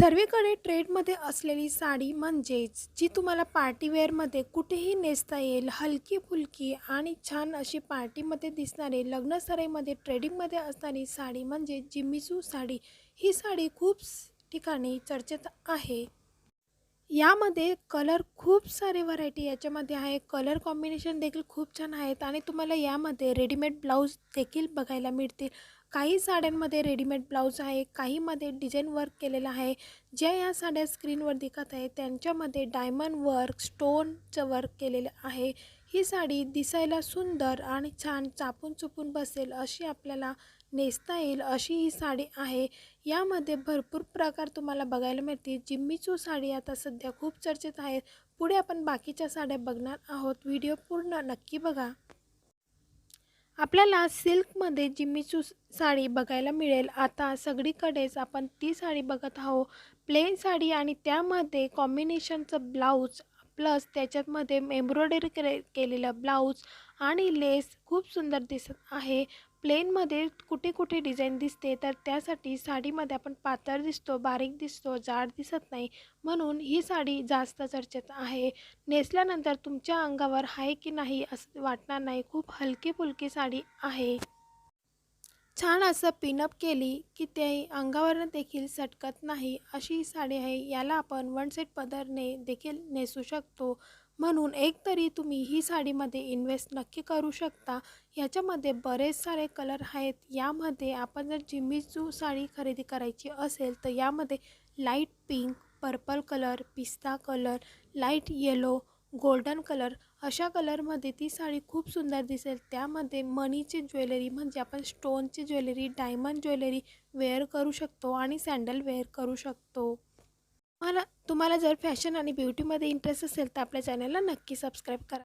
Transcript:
सर्वीकडे ट्रेडमध्ये असलेली साडी म्हणजेच जी तुम्हाला पार्टीवेअरमध्ये कुठेही नेसता येईल हलकी फुलकी आणि छान अशी पार्टीमध्ये दिसणारी लग्नसराईमध्ये ट्रेडिंगमध्ये असणारी साडी म्हणजे जिम्मीचू साडी. ही साडी खूप ठिकाणी चर्चेत आहे. यामध्ये कलर खूप सारे व्हरायटी याच्यामध्ये आहे. कलर कॉम्बिनेशन देखील खूप छान आहेत आणि तुम्हाला यामध्ये रेडीमेड ब्लाऊज देखील बघायला मिळतील. काही साड्यांमध्ये रेडीमेड ब्लाऊज आहे काहीमध्ये डिझाईन वर्क केलेलं आहे. ज्या या साड्या स्क्रीनवर दिखत आहे त्यांच्यामध्ये डायमंड वर्क स्टोनचं वर्क केलेलं आहे. ही साडी दिसायला सुंदर आणि छान चापून चुपून बसेल अशी आपल्याला नेसता येईल अशी ही साडी आहे. यामध्ये भरपूर प्रकार तुम्हाला बघायला मिळतील. जिम्मीचू साडी आता सध्या खूप चर्चेत आहेत पुढे आपण बाकीच्या साड्या बघणार आहोत. व्हिडिओ पूर्ण नक्की बघा. आपल्याला सिल्कमध्ये जिम्मीचू साडी बघायला मिळेल आता सगळीकडेच आपण ती साडी बघत आहो प्लेन साडी आणि त्यामध्ये कॉम्बिनेशनचं ब्लाऊज प्लस त्याच्यातमध्ये एम्ब्रॉयडरी के केलेलं ब्लाऊज आणि लेस खूप सुंदर दिसत आहे. प्लेनमध्ये कुठे कुठे डिझाईन दिसते तर त्यासाठी साडीमध्ये आपण पातळ दिसतो बारीक दिसतो जाड दिसत नाही म्हणून ही साडी जास्त चर्चेत आहे. नेसल्यानंतर तुमच्या अंगावर आहे की नाही असं वाटणार नाही. खूप हलकी फुलकी साडी आहे. छान असं पिनअप केली की ते अंगावरनं देखील सटकत नाही. अशी साडी आहे याला आपण वन सेट पदरने देखील नेसू शकतो. म्हणून एक तरी तुम्ही ही साडीमध्ये इन्व्हेस्ट नक्की करू शकता. याच्यामध्ये बरेच सारे कलर आहेत. यामध्ये आपण जर जिम्मीचू साडी खरेदी करायची असेल तर यामध्ये लाइट पिंक पर्पल कलर पिस्ता colour light yellow golden colour अशा कलरमध्ये ती साडी खूप सुंदर दिसेल. त्यामध्ये मनीची ज्वेलरी म्हणजे आपण स्टोनची ज्वेलरी डायमंड ज्वेलरी वेअर करू शकतो आणि सँडल वेअर करू शकतो. मला तुम्हाला जर फॅशन आणि ब्युटीमध्ये इंटरेस्ट असेल तर आपल्या चॅनलला नक्की सबस्क्राईब करा.